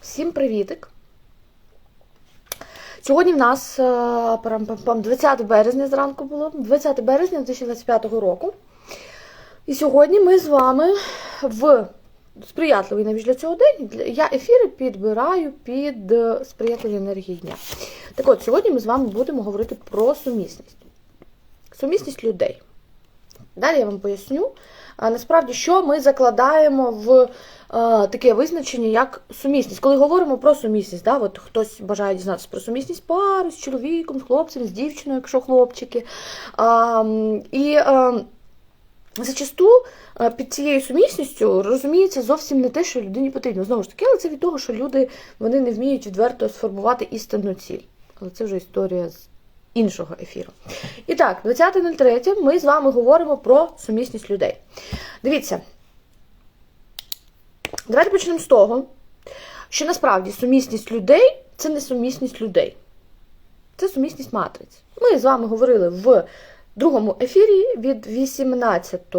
Всім привітик. Сьогодні в нас е, 20 березня зранку було, 20 березня 2025 року. І сьогодні ми з вами в сприятливий навіть для цього день. Я ефіри підбираю під е, сприятливі енергії дня. Так от, сьогодні ми з вами будемо говорити про сумісність. Сумісність людей. Далі я вам поясню. Насправді, що ми закладаємо в таке визначення, як сумісність. Коли говоримо про сумісність, да, от хтось бажає дізнатися про сумісність пари з чоловіком, з хлопцем, з дівчиною, якщо хлопчики. А, і зачасту під цією сумісністю розуміється зовсім не те, що людині потрібно. Знову ж таки, але це від того, що люди вони не вміють відверто сформувати істинну ціль. Але це вже історія з іншого ефіру. І так, 20.03 ми з вами говоримо про сумісність людей. Дивіться. Давайте почнемо з того, що насправді сумісність людей це не сумісність людей. Це сумісність матриць. Ми з вами говорили в другому ефірі від 18 е,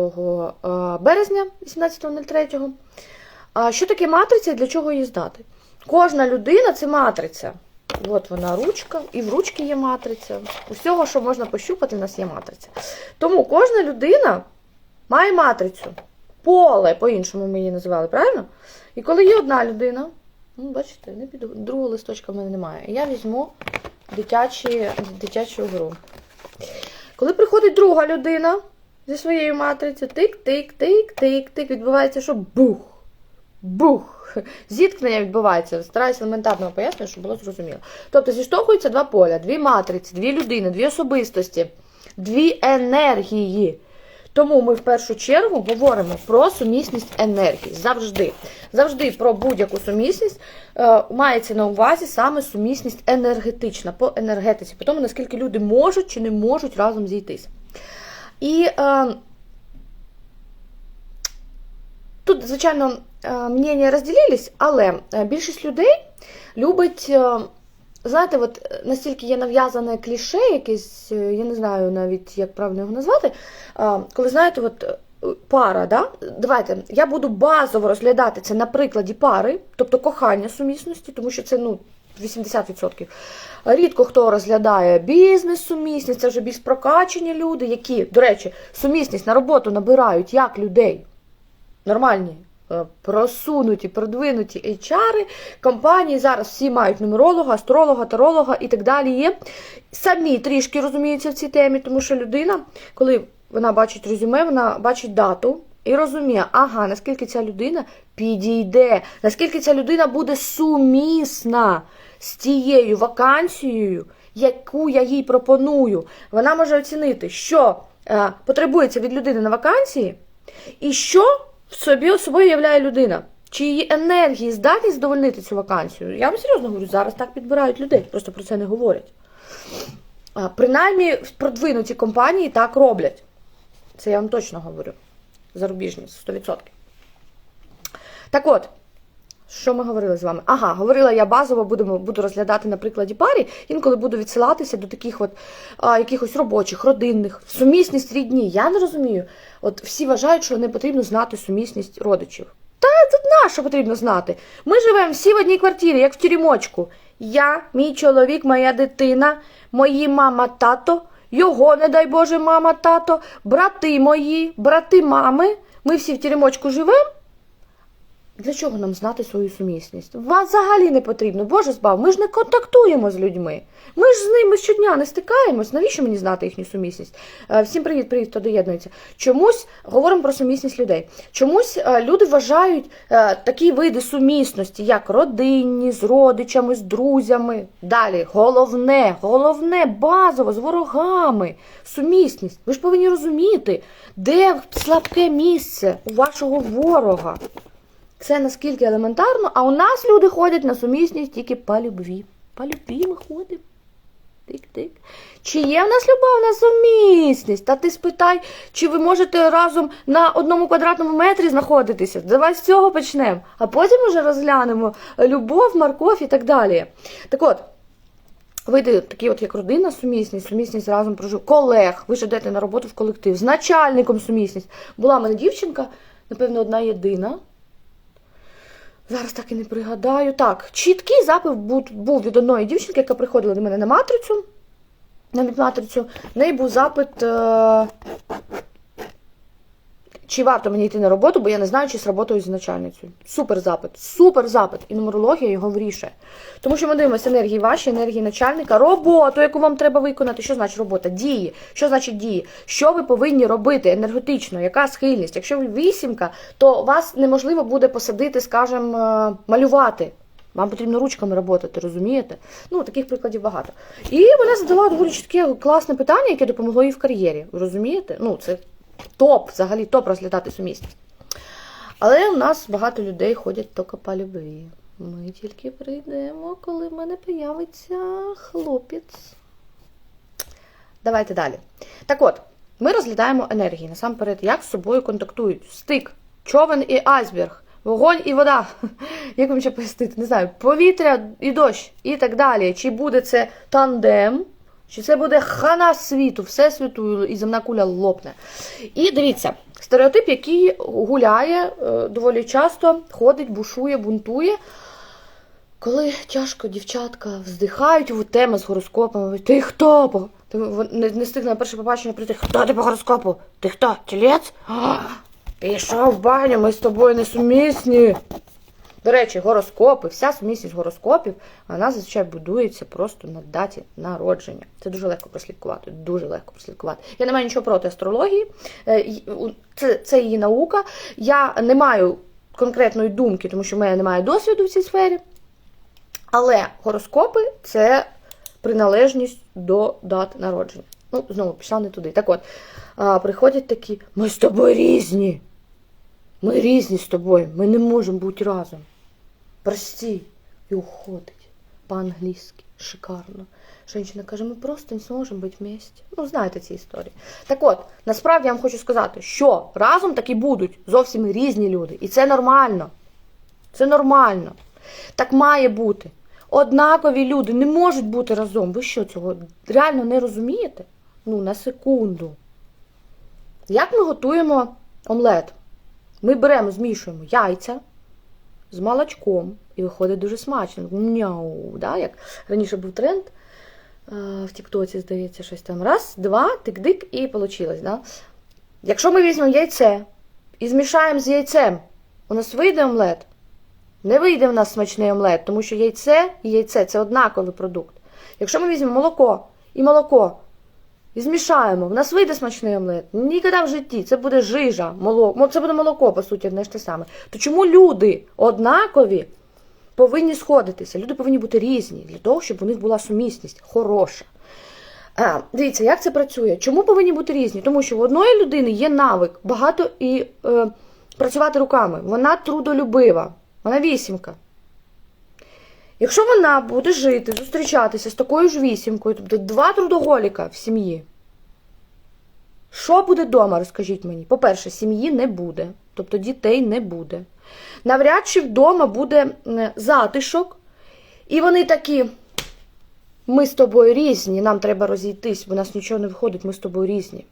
березня 18.03. Що таке матриця і для чого її знати? Кожна людина це матриця. От вона ручка, і в ручці є матриця. Усього, що можна пощупати, в нас є матриця. Тому кожна людина має матрицю. Поле, по-іншому ми її називали, правильно? І коли є одна людина, ну, бачите, не піду, другого листочка в мене немає. Я візьму дитячі, дитячу гру. Коли приходить друга людина зі своєю матрицею, тик-тик-тик-тик-тик, відбувається, що бух, бух. Зіткнення відбувається. Стараюся елементарно пояснити, щоб було зрозуміло. Тобто зіштовхуються два поля, дві матриці, дві людини, дві особистості, дві енергії. Тому ми в першу чергу говоримо про сумісність енергії. Завжди. Завжди про будь-яку сумісність е, мається на увазі саме сумісність енергетична по енергетиці, по тому, наскільки люди можуть чи не можуть разом зійтись. І е, тут, звичайно, мнення розділились, але е, більшість людей любить. Е, Знаєте, от е, настільки є нав'язане кліше, якесь, е, я не знаю навіть, як правильно його назвати. Коли знаєте, от е, пара, да? давайте я буду базово розглядати це на прикладі пари, тобто кохання сумісності, тому що це ну, 80%. Рідко хто розглядає бізнес-сумісність, це вже більш прокачені люди, які, до речі, сумісність на роботу набирають як людей. Нормальні, е, просунуті, продвинуті HR, компанії зараз всі мають нумеролога, астролога, таролога і так далі є. Самі трішки розуміються в цій темі, тому що людина, коли вона бачить резюме, вона бачить дату і розуміє, ага, наскільки ця людина підійде, наскільки ця людина буде сумісна з тією вакансією, яку я їй пропоную. Вона може оцінити, що е, потребується від людини на вакансії, і що собі собою являє людина. Чи її енергії здатність задовольнити цю вакансію? Я вам серйозно говорю, зараз так підбирають людей, просто про це не говорять. Принаймні, продвинуті компанії так роблять. Це я вам точно говорю. Зарубіжність 100%. Так от, що ми говорили з вами? Ага, говорила я базово будемо, буду розглядати на прикладі парі, інколи буду відсилатися до таких от а, якихось робочих, родинних, сумісність рідні. Я не розумію. От всі вважають, що не потрібно знати сумісність родичів. Та тут на що потрібно знати? Ми живемо всі в одній квартирі, як в тюрімочку. Я, мій чоловік, моя дитина, мої мама, тато, його, не дай Боже, мама, тато, брати мої, брати мами. Ми всі в тюрімочку живемо. Для чого нам знати свою сумісність? Вас взагалі не потрібно, Боже збав, ми ж не контактуємо з людьми. Ми ж з ними щодня не стикаємось. Навіщо мені знати їхню сумісність? Е, Всім привіт, привіт, хто доєднується. Чомусь говоримо про сумісність людей. Чомусь е, люди вважають е, такі види сумісності, як родинні, з родичами, з друзями. Далі, головне, головне, базово, з ворогами. Сумісність. Ви ж повинні розуміти, де слабке місце у вашого ворога. Це наскільки елементарно, а у нас люди ходять на сумісність тільки по любві. По любві ми ходимо. Тик-тик. Чи є в нас любовна сумісність? Та ти спитай, чи ви можете разом на одному квадратному метрі знаходитися. Давай з цього почнемо. А потім уже розглянемо любов, морков і так далі. Так от, види такі, от як родина, сумісність, сумісність разом прожив, колег, ви ж йдете на роботу в колектив, з начальником сумісність. Була в мене дівчинка, напевно, одна єдина. Зараз так і не пригадаю. Так, чіткий запит був, від одної дівчинки, яка приходила до мене на матрицю. На матрицю. В неї був запит. Е... Чи варто мені йти на роботу, бо я не знаю, чи сработаю з начальницею. Супер запит, супер запит. І нумерологія його вирішує. Тому що ми дивимося енергії ваші, енергії начальника, роботу, яку вам треба виконати. Що значить робота? Дії. Що значить дії? Що ви повинні робити енергетично? Яка схильність? Якщо ви вісімка, то вас неможливо буде посадити, скажімо, малювати. Вам потрібно ручками працювати, розумієте? Ну, таких прикладів багато. І вона задала доволі чітке класне питання, яке допомогло їй в кар'єрі. Розумієте? Ну, це топ, взагалі топ розглядати сумісність. Але у нас багато людей ходять тільки по любві. Ми тільки прийдемо, коли в мене появиться хлопець. Давайте далі. Так от, ми розглядаємо енергії. Насамперед, як з собою контактують. Стик, човен і айсберг, вогонь і вода. Як вам ще пояснити? Не знаю, повітря і дощ, і так далі. Чи буде це тандем? Чи це буде хана світу, всесвіту, і земна куля лопне. І дивіться, стереотип, який гуляє е, доволі часто, ходить, бушує, бунтує. Коли тяжко дівчатка вздихають у теми з гороскопами, ти хто? по-» Ти не, не встиг на перше побачення прийти, хто ти по гороскопу? Ти хто? Тілець? Пішов в баню, ми з тобою несумісні. До речі, гороскопи, вся сумісність гороскопів, вона зазвичай будується просто на даті народження. Це дуже легко прослідкувати. Дуже легко прослідкувати. Я не маю нічого проти астрології, е, це, це її наука. Я не маю конкретної думки, тому що в мене немає досвіду в цій сфері. Але гороскопи це приналежність до дат народження. Ну, знову пішла не туди. Так от, приходять такі: ми з тобою різні. Ми різні з тобою, ми не можемо бути разом. Прості. І уходить. По-англійськи. Шикарно. Женщина каже, ми просто не зможемо бути вместе. Ну, знаєте ці історії. Так от, насправді я вам хочу сказати, що разом таки будуть зовсім різні люди. І це нормально. Це нормально. Так має бути. Однакові люди не можуть бути разом. Ви що цього реально не розумієте? Ну, на секунду. Як ми готуємо омлет? Ми беремо, змішуємо яйця з молочком, і виходить дуже смачно. Мяу, да? Як раніше був тренд е, в Тіктоці, здається, щось там. Раз, два, тик-дик, і вийшло. Да? Якщо ми візьмемо яйце і змішаємо з яйцем, у нас вийде омлет. Не вийде в нас смачний омлет, тому що яйце і яйце це однаковий продукт. Якщо ми візьмемо молоко і молоко і змішаємо, в нас вийде смачний омлет. Ніколи в житті це буде жижа, молоко, це буде молоко, по суті, одне ж те саме. То чому люди однакові повинні сходитися? Люди повинні бути різні для того, щоб у них була сумісність хороша. А, дивіться, як це працює? Чому повинні бути різні? Тому що в одної людини є навик багато і е, працювати руками. Вона трудолюбива, вона вісімка. Якщо вона буде жити, зустрічатися з такою ж вісімкою, тобто два трудоголіка в сім'ї, що буде вдома, розкажіть мені? По-перше, сім'ї не буде, тобто дітей не буде. Навряд чи вдома буде затишок, і вони такі. Ми з тобою різні, нам треба розійтись, бо у нас нічого не виходить, ми з тобою різні.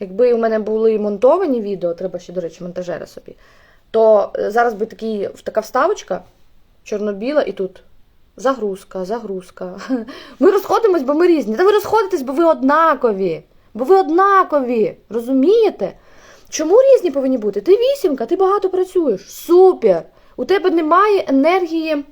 Якби у мене були монтовані відео, треба ще, до речі, монтажера собі, то зараз би такий, така вставочка чорно-біла і тут загрузка, загрузка. Ми розходимось, бо ми різні. Та ви розходитесь, бо ви однакові. Бо ви однакові. Розумієте? Чому різні повинні бути? Ти вісімка, ти багато працюєш. Супер! У тебе немає енергії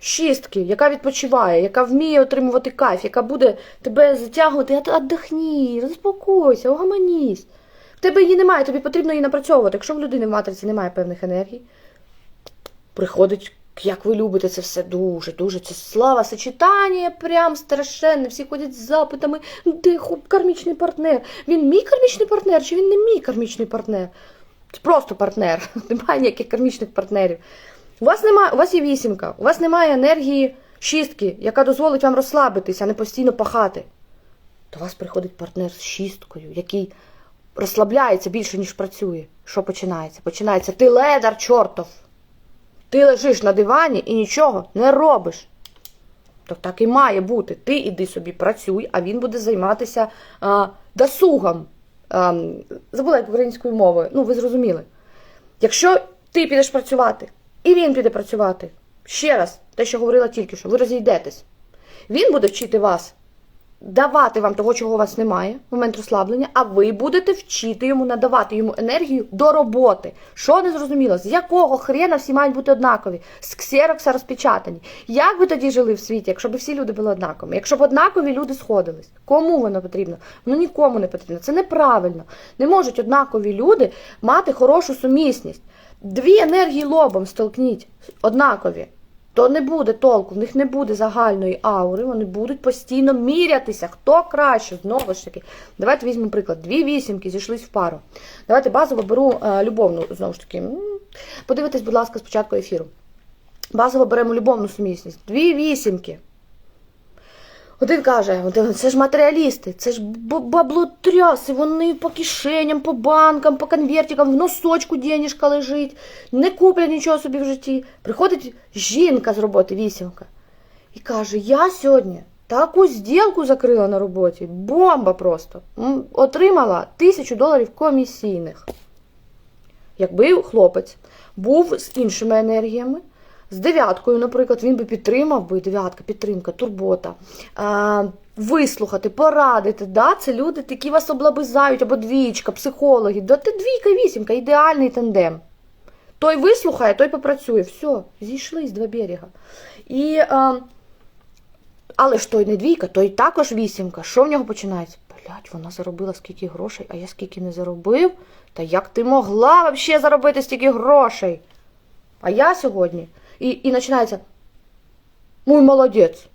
шістки, яка відпочиває, яка вміє отримувати кайф, яка буде тебе затягувати, «А, отдохні, заспокойся, угаманісь. Тебе її немає, тобі потрібно її напрацьовувати. Якщо в людини в матриці немає певних енергій, приходить, як ви любите це все дуже, дуже. Це слава сочетання прям страшенне. Всі ходять з запитами, де ху- кармічний партнер. Він мій кармічний партнер, чи він не мій кармічний партнер? Це просто партнер. Немає ніяких кармічних партнерів. У вас немає, у вас є вісімка, у вас немає енергії шістки, яка дозволить вам розслабитися, а не постійно пахати. До вас приходить партнер з шісткою, який розслабляється більше, ніж працює. Що починається? Починається ти ледар, чортов. Ти лежиш на дивані і нічого не робиш. То так і має бути. Ти іди собі працюй, а він буде займатися а, досугом. А, забула як українською мовою. Ну, ви зрозуміли. Якщо ти підеш працювати, і він піде працювати, ще раз, те, що говорила тільки що, ви розійдетесь. Він буде вчити вас давати вам того, чого у вас немає, момент розслаблення, а ви будете вчити йому надавати йому енергію до роботи. Що не зрозуміло? З якого хрена всі мають бути однакові? З ксерокса розпечатані. Як би тоді жили в світі, якщо б всі люди були однакові? Якщо б однакові люди сходились? Кому воно потрібно? Воно нікому не потрібно. Це неправильно. Не можуть однакові люди мати хорошу сумісність. Дві енергії лобом столкніть однакові то не буде толку, в них не буде загальної аури, вони будуть постійно мірятися, хто краще. Знову ж таки, давайте візьмемо приклад. Дві вісімки зійшлись в пару. Давайте базово беру е, любовну, знову ж таки. Подивитесь, будь ласка, спочатку ефіру. Базово беремо любовну сумісність. Дві вісімки. Один каже, один, це ж матеріалісти, це ж баблотряси, вони по кишеням, по банкам, по конвертикам, в носочку денежка лежить, не куплять нічого собі в житті. Приходить жінка з роботи, вісімка, і каже: Я сьогодні таку зділку закрила на роботі, бомба просто. Отримала тисячу доларів комісійних. Якби хлопець був з іншими енергіями, з дев'яткою, наприклад, він би підтримав би дев'ятка, підтримка, турбота, а, вислухати, порадити. Да? Це люди, які вас облабизають, або двічка, психологи. Да ти двійка, вісімка, ідеальний тандем. Той вислухає, той попрацює. Все, зійшли з два берега. І, а, але ж той не двійка, той також вісімка. Що в нього починається? Блять, вона заробила скільки грошей, а я скільки не заробив. Та як ти могла взагалі заробити стільки грошей? А я сьогодні. І, і починається. Мой молодець.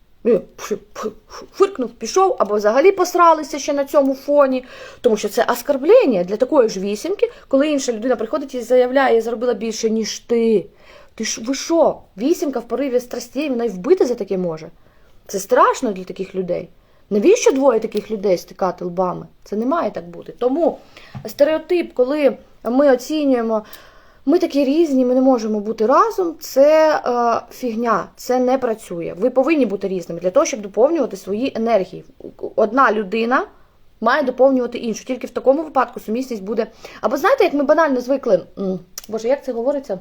Фиркнув, пішов, або взагалі посралися ще на цьому фоні. Тому що це оскорблення для такої ж вісімки, коли інша людина приходить і заявляє, я заробила більше, ніж ти. Ти ж ви що? Вісімка в пориві страстей, вона й вбити за таке може. Це страшно для таких людей. Навіщо двоє таких людей стикати лбами? Це не має так бути. Тому стереотип, коли ми оцінюємо, ми такі різні, ми не можемо бути разом, це е, фігня, це не працює. Ви повинні бути різними для того, щоб доповнювати свої енергії. Одна людина має доповнювати іншу. Тільки в такому випадку сумісність буде. Або знаєте, як ми банально звикли, боже, як це говориться?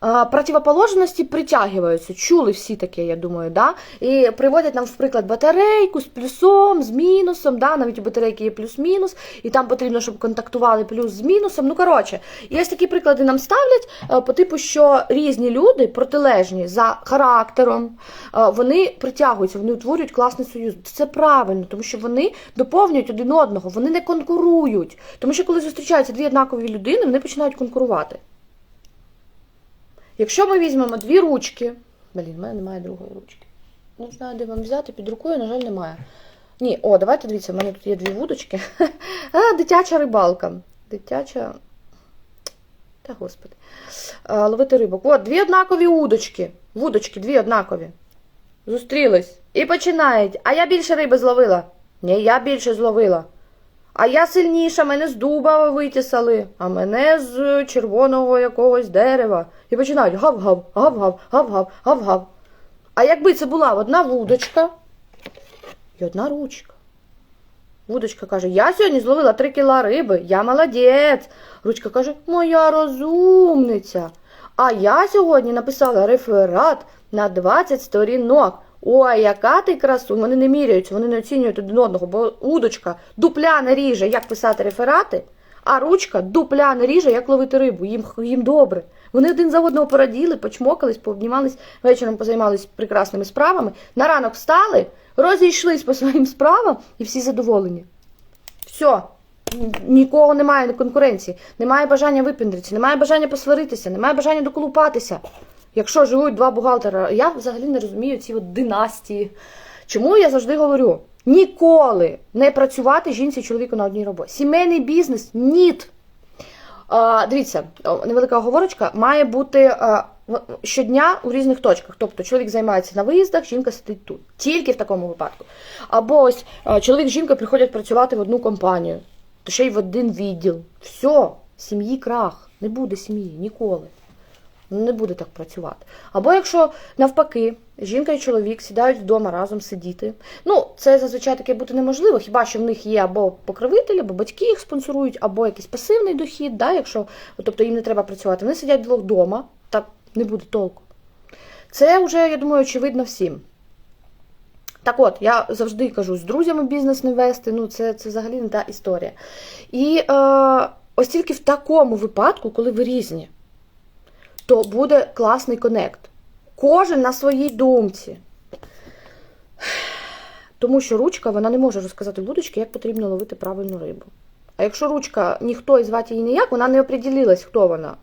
А, Противоположності притягуються. Чули всі таке, я думаю, да? І приводять нам, в приклад, батарейку з плюсом, з мінусом, да? навіть у батарейки є плюс-мінус, і там потрібно, щоб контактували плюс з мінусом. Ну, коротше, і ось такі приклади нам ставлять е, по типу, що різні люди, протилежні за характером, е, вони притягуються, вони утворюють класний союз. Це правильно, тому що вони доповнюють один одного, вони не конкурують. Тому що коли зустрічаються дві однакові людини, вони починають конкурувати. Якщо ми візьмемо дві ручки. Блін, в мене немає другої ручки. Не знаю, де вам взяти, під рукою, на жаль, немає. Ні, о, давайте дивіться, в мене тут є дві вудочки. А, дитяча рибалка. Дитяча. Та господи. А, ловити рибок. От, дві однакові удочки. Вудочки, дві однакові. Зустрілись. І починають. А я більше риби зловила. Ні, я більше зловила. А я сильніша, мене з дуба витісали, а мене з червоного якогось дерева. І починають гав-гав, гав-гав, гав-гав, гав-гав. А якби це була одна вудочка і одна ручка. Вудочка каже: Я сьогодні зловила три кіла риби, я молодець. Ручка каже, моя розумниця. А я сьогодні написала реферат на 20 сторінок. Ой, яка ти красу! Вони не міряються, вони не оцінюють один одного, бо удочка дупля не ріже, як писати реферати, а ручка дупля не ріже, як ловити рибу. Їм, їм добре. Вони один за одного пораділи, почмокались, пообнімались, вечором позаймались прекрасними справами. На ранок встали, розійшлись по своїм справам і всі задоволені. Все. Нікого немає конкуренції, немає бажання випіндритися, немає бажання посваритися, немає бажання доколупатися. Якщо живуть два бухгалтера, я взагалі не розумію ці от династії. Чому я завжди говорю: ніколи не працювати жінці чоловіку на одній роботі. Сімейний бізнес ніт. Дивіться, невелика оговорочка має бути щодня у різних точках. Тобто чоловік займається на виїздах, жінка сидить тут. Тільки в такому випадку. Або ось чоловік з жінкою приходять працювати в одну компанію, то ще й в один відділ. Все, сім'ї крах. Не буде сім'ї ніколи. Не буде так працювати. Або якщо навпаки, жінка і чоловік сідають вдома разом сидіти. Ну, це зазвичай таке бути неможливо, хіба що в них є або покровителі, або батьки їх спонсорують, або якийсь пасивний дохід, да, якщо, тобто їм не треба працювати. Вони сидять вдома, так не буде толку. Це вже, я думаю, очевидно всім. Так от, я завжди кажу, з друзями бізнес не вести, ну це, це взагалі не та історія. І е, ось тільки в такому випадку, коли ви різні, то буде класний конект. Кожен на своїй думці. Тому що ручка вона не може розказати вудочки, як потрібно ловити правильну рибу. А якщо ручка ніхто і звати її ніяк, вона не оприділилась, хто вона.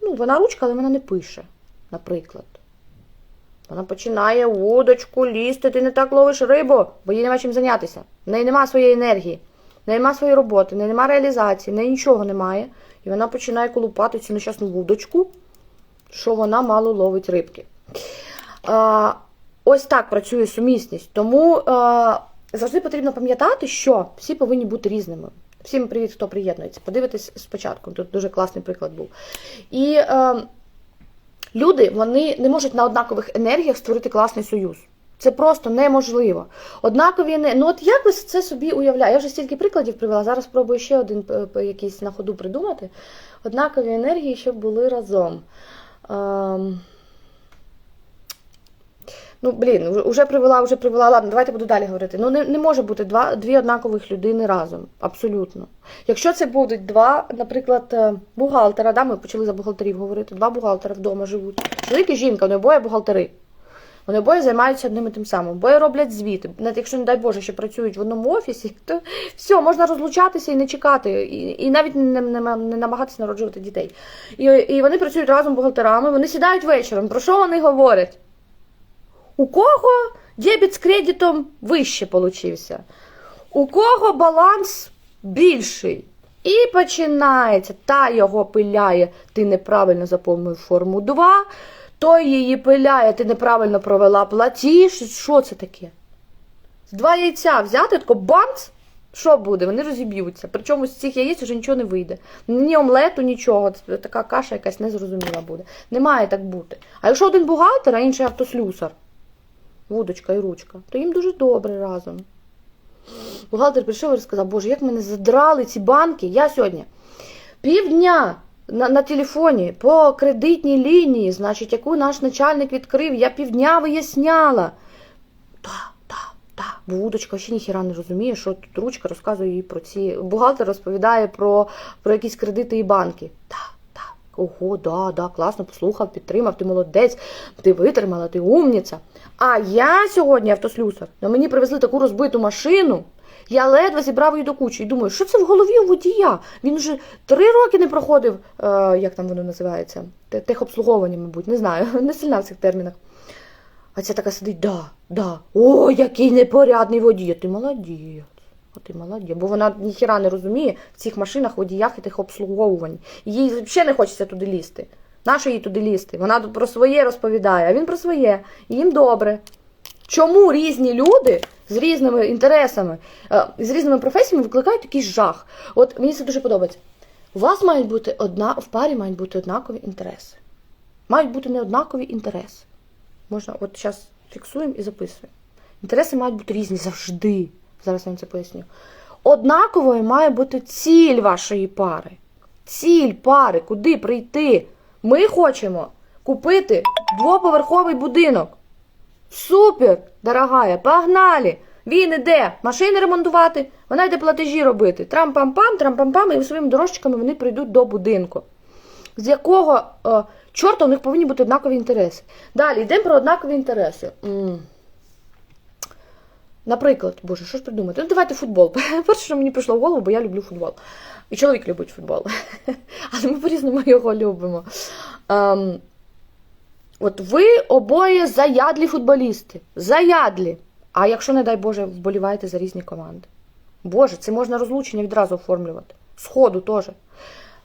Ну, вона ручка, але вона не пише, наприклад. Вона починає в вудочку лізти, ти не так ловиш рибу, бо їй нема чим зайнятися. В неї нема своєї енергії, в неї нема своєї роботи, в неї нема реалізації, в неї нічого немає. І вона починає колупати цю нещасну вудочку, що вона мало ловить рибки. А, ось так працює сумісність. Тому а, завжди потрібно пам'ятати, що всі повинні бути різними. Всім привіт, хто приєднується. Подивитись спочатку. Тут дуже класний приклад був. І е, люди вони не можуть на однакових енергіях створити класний союз. Це просто неможливо. Однакові енергії. Ну от як ви це собі уявляєте? Я вже стільки прикладів привела. Зараз спробую ще один е, якийсь на ходу придумати. Однакові енергії, щоб були разом. Ну, блін, вже привела, вже привела. Ладно, давайте буду далі говорити. Ну, не, не може бути два, дві однакових людини разом. Абсолютно. Якщо це будуть два, наприклад, е, бухгалтера, да, ми почали за бухгалтерів говорити, два бухгалтера вдома живуть. Чоловік і жінка, вони обоє бухгалтери. Вони обоє займаються одним і тим самим, обоє роблять звіти. Навіть якщо, не дай Боже, що працюють в одному офісі, то все, можна розлучатися і не чекати, і і навіть не, не, не намагатися народжувати дітей. І, і вони працюють разом бухгалтерами, вони сідають вечором. Про що вони говорять? У кого дебіт з кредитом вище получився? У кого баланс більший? І починається. Та його пиляє, ти неправильно заповнив форму 2, той її пиляє, ти неправильно провела платіж. Що це таке? Два яйця взяти, тако бамц, що буде? Вони розіб'ються. Причому з цих яєць вже нічого не вийде. Ні омлету, нічого. Така каша якась незрозуміла буде. Не має так бути. А якщо один бухгалтер, а інший автослюсар, вудочка і ручка, то їм дуже добре разом. Бухгалтер прийшов і розказав, Боже, як мене задрали ці банки. Я сьогодні півдня на на телефоні по кредитній лінії, значить, яку наш начальник відкрив, я півдня виясняла. Та, та, та. Бо ще ніхіра не розуміє, що тут ручка розказує їй про ці. Бухгалтер розповідає про, про якісь кредити і банки. Та. Ого, да, да, класно, послухав, підтримав, ти молодець, ти витримала, ти умніця. А я сьогодні автослюсар, на мені привезли таку розбиту машину. Я ледве зібрав її до кучі і думаю, що це в голові у водія? Він вже три роки не проходив, е, як там воно називається, техобслуговування, мабуть, не знаю, не сильна в цих термінах. А ця така сидить, да, да, о, який непорядний водій. Ти молодець. О, ти молодець. Бо вона ніхіра не розуміє в цих машинах, водіях і техобслуговувань. Їй взагалі не хочеться туди лізти. Нащо їй туди лізти? Вона тут про своє розповідає, а він про своє. Їм добре. Чому різні люди з різними інтересами, е, з різними професіями викликають такий жах? От мені це дуже подобається. У вас мають бути одна, в парі мають бути однакові інтереси. Мають бути неоднакові інтереси. Можна, от зараз фіксуємо і записуємо. Інтереси мають бути різні завжди. Зараз я вам це поясню. Однаковою має бути ціль вашої пари. Ціль пари, куди прийти. Ми хочемо купити двоповерховий будинок. Супер, дорогая, погнали! Він іде машини ремонтувати, вона йде платежі робити. Трам-пам-пам, трам-пам-пам, і своїми дорожчиками вони прийдуть до будинку. З якого е, чорта у них повинні бути однакові інтереси. Далі йдемо про однакові інтереси. М-м. Наприклад, боже, що ж придумати? Ну, давайте футбол. Перше, що мені прийшло в голову, бо я люблю футбол. І чоловік любить футбол. Але ми по-різному його любимо. Ем, От ви обоє заядлі футболісти. Заядлі. А якщо, не дай Боже, вболіваєте за різні команди. Боже, це можна розлучення відразу оформлювати. Сходу теж.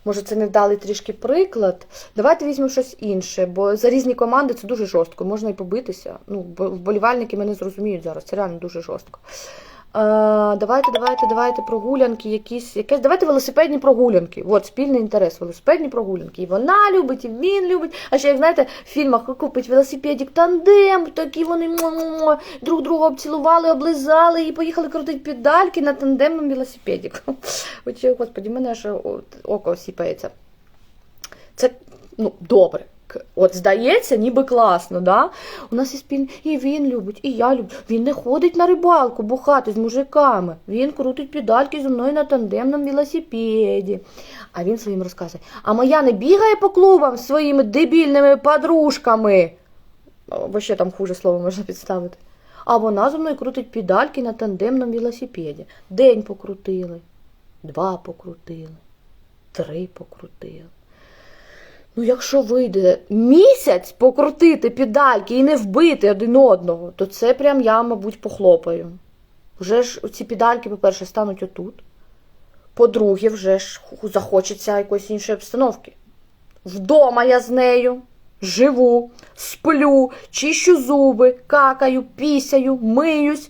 Може, це невдалий трішки приклад. Давайте візьмемо щось інше, бо за різні команди це дуже жорстко. Можна і побитися. Ну, вболівальники мене зрозуміють зараз, це реально дуже жорстко. Давайте, давайте, давайте прогулянки, якісь, якесь, давайте велосипедні прогулянки. От, спільний інтерес, велосипедні прогулянки. І вона любить, і він любить. А ще, як знаєте, в фільмах купить велосипедик тандем, такі вони му-му-му, друг друга обцілували, облизали і поїхали крутити педальки на тандемному велосипедику. От, господі, мене аж око сіпається. Це ну, добре. От здається, ніби класно, да? У нас є спільний, і він любить, і я люблю. Він не ходить на рибалку бухати з мужиками. Він крутить педальки зі мною на тандемному велосипеді. А він своїм розказує: а моя не бігає по клубам з своїми дебільними подружками. Бо ще там хуже слово можна підставити. А вона зі мною крутить педальки на тандемному велосипеді. День покрутили, два покрутили, три покрутили. Ну, якщо вийде місяць покрутити педальки і не вбити один одного, то це прям я, мабуть, похлопаю. Вже ж ці педальки, по-перше, стануть отут. По-друге, вже ж захочеться якоїсь іншої обстановки. Вдома я з нею живу, сплю, чищу зуби, какаю, пісяю, миюсь.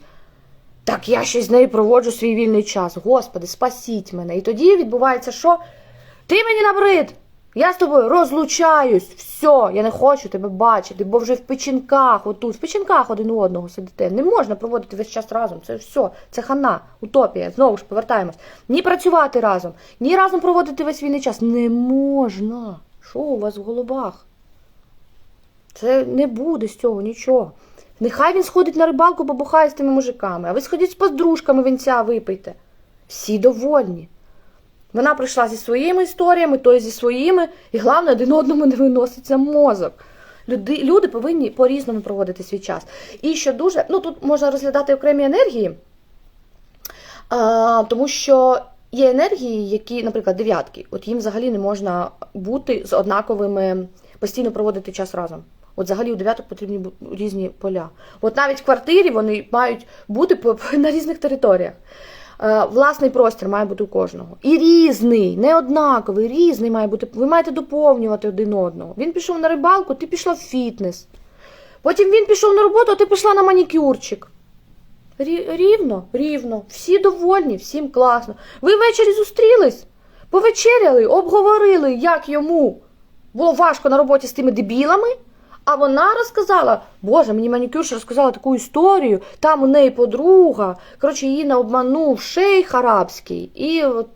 Так я ще з нею проводжу свій вільний час. Господи, спасіть мене. І тоді відбувається, що ти мені набрид. Я з тобою розлучаюсь. Все, я не хочу тебе бачити, бо вже в печінках, отут, в печінках один у одного сидите. Не можна проводити весь час разом. Це все, це хана, утопія. Знову ж повертаємось. Ні працювати разом, ні разом проводити весь вільний час. Не можна. Що у вас в головах? Це не буде з цього нічого. Нехай він сходить на рибалку, побухає з тими мужиками, а ви сходіть з подружками вінця випийте. Всі довольні. Вона прийшла зі своїми історіями, той зі своїми, і головне, один одному не виноситься мозок. Люди, люди повинні по-різному проводити свій час. І що дуже, ну тут можна розглядати окремі енергії, а, тому що є енергії, які, наприклад, дев'ятки, от їм взагалі не можна бути з однаковими, постійно проводити час разом. От взагалі у дев'яток потрібні різні поля. От навіть в квартирі вони мають бути на різних територіях. Е, Власний простір має бути у кожного. І різний, не однаковий, різний має бути. Ви маєте доповнювати один одного. Він пішов на рибалку, ти пішла в фітнес. Потім він пішов на роботу, а ти пішла на манікюрчик. Рівно, рівно. Всі довольні, всім класно. Ви ввечері зустрілись, повечеряли, обговорили, як йому було важко на роботі з тими дебілами. А вона розказала, Боже, мені манікюрша розказала таку історію, там у неї подруга, коротше, її не обманув шейх арабський. І от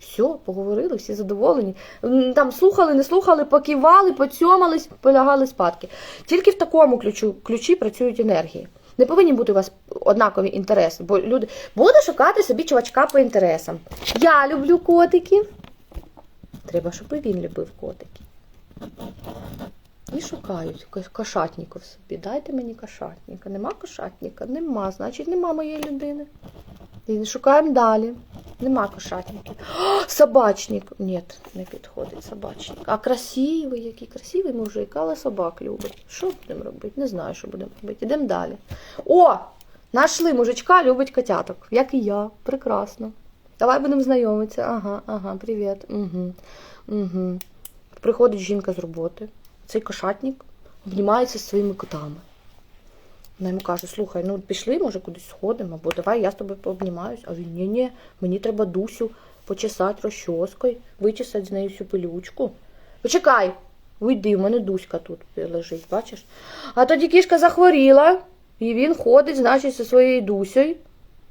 все, поговорили, всі задоволені. Там слухали, не слухали, покивали, поцьомались, полягали спадки. Тільки в такому ключу, ключі працюють енергії. Не повинні бути у вас однакові інтереси, бо люди буде шукати собі чувачка по інтересам. Я люблю котиків. Треба, щоб і він любив котиків. І шукають кошатників собі. Дайте мені кошатника. Нема кошатника? Нема, значить нема моєї людини. І шукаємо далі. Нема кошатників. О, собачник. Ні, не підходить собачник. А красивий, який красивий мужик, але собак любить. Що будемо робити? Не знаю, що будемо робити. Ідемо далі. О! Нашли мужичка, любить котяток, як і я. Прекрасно. Давай будемо знайомитися. Ага, ага, привіт. Угу. Угу. Приходить жінка з роботи. Цей кошатник обнімається зі своїми котами. Вона йому каже: слухай, ну пішли, може, кудись сходимо, або давай я з тобою пообнімаюсь. А він ні, ні, мені треба Дусю почесати розчоскою, вичесати з нею всю пилючку. Почекай, уйди, в мене Дуська тут лежить, бачиш? А тоді кішка захворіла, і він ходить, значить, зі своєю Дусею.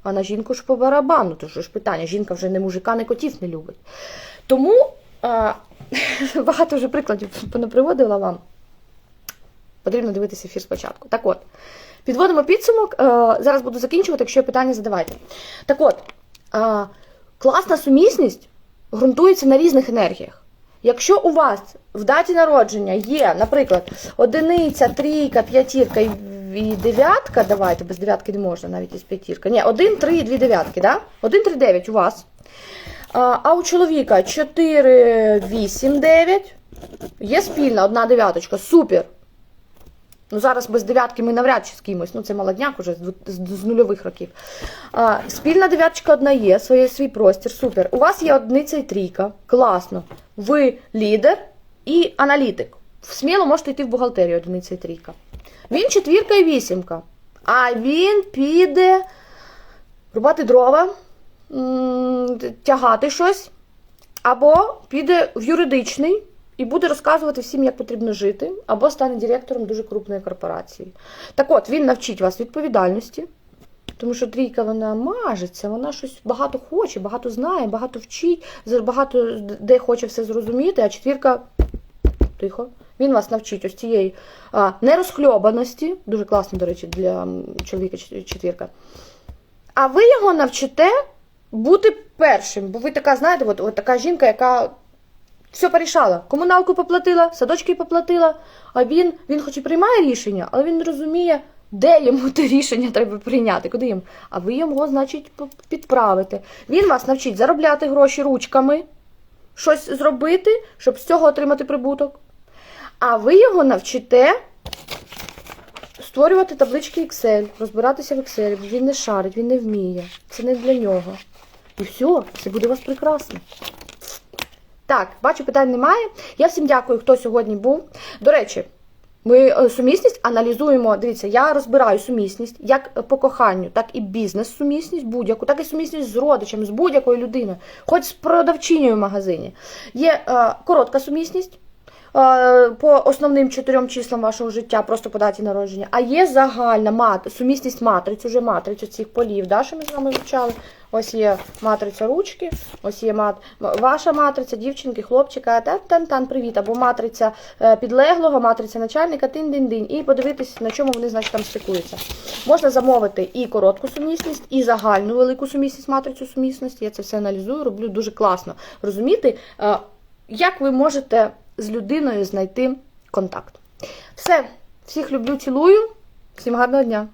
А на жінку ж по барабану, то що ж питання, жінка вже не мужика, не котів не любить. Тому багато вже прикладів понаприводила вам. Потрібно дивитися ефір спочатку. Так от, підводимо підсумок. Е, зараз буду закінчувати, якщо питання, задавайте. Так от, е, класна сумісність ґрунтується на різних енергіях. Якщо у вас в даті народження є, наприклад, одиниця, трійка, п'ятірка і дев'ятка, давайте, без дев'ятки не можна, навіть із п'ятірка. Ні, один, три дві дев'ятки, да? Один, три, дев'ять у вас. А, у чоловіка 4, 8, 9. Є спільна одна дев'яточка. Супер. Ну, зараз без дев'ятки ми навряд чи з кимось. Ну, це молодняк уже з, з, з нульових років. А, спільна дев'яточка одна є, своє, свій простір, супер. У вас є одиниця і трійка. Класно. Ви лідер і аналітик. Сміло можете йти в бухгалтерію одиниця і трійка. Він четвірка і вісімка. А він піде рубати дрова, тягати щось, або піде в юридичний і буде розказувати всім, як потрібно жити, або стане директором дуже крупної корпорації. Так от, він навчить вас відповідальності, тому що трійка вона мажеться, вона щось багато хоче, багато знає, багато вчить, багато де хоче все зрозуміти, а четвірка тихо. Він вас навчить ось цієї а, нерозхльобаності, дуже класно, до речі, для чоловіка четвірка. А ви його навчите бути першим, бо ви така, знаєте, от, от така жінка, яка все порішала. Комуналку поплатила, садочки поплатила, а він, він хоч і приймає рішення, але він не розуміє, де йому те рішення треба прийняти, куди йому. А ви його, значить, підправите. Він вас навчить заробляти гроші ручками, щось зробити, щоб з цього отримати прибуток. А ви його навчите створювати таблички Excel, розбиратися в Excel. Він не шарить, він не вміє. Це не для нього. І все, все буде у вас прекрасно. Так, бачу, питань немає. Я всім дякую, хто сьогодні був. До речі, ми е, сумісність аналізуємо. Дивіться, я розбираю сумісність як по коханню, так і бізнес-сумісність будь-яку, так і сумісність з родичем, з будь-якою людиною, хоч з продавчинею в магазині. Є е, коротка сумісність. Е, По основним чотирьом числам вашого життя, просто по даті народження, а є загальна мат, сумісність матриць, уже матрицю цих полів, да, що ми з вами вивчали. Ось є матриця ручки, ось є мат... ваша матриця, дівчинки, хлопчика, тан-тан-тан, привіт, або матриця е, підлеглого, матриця начальника, тин-дин-дин, і подивитись, на чому вони, значить, там стикуються. Можна замовити і коротку сумісність, і загальну велику сумісність, матрицю сумісності. Я це все аналізую, роблю дуже класно. Розуміти, е, як ви можете з людиною знайти контакт. Все, всіх люблю, цілую, всім гарного дня!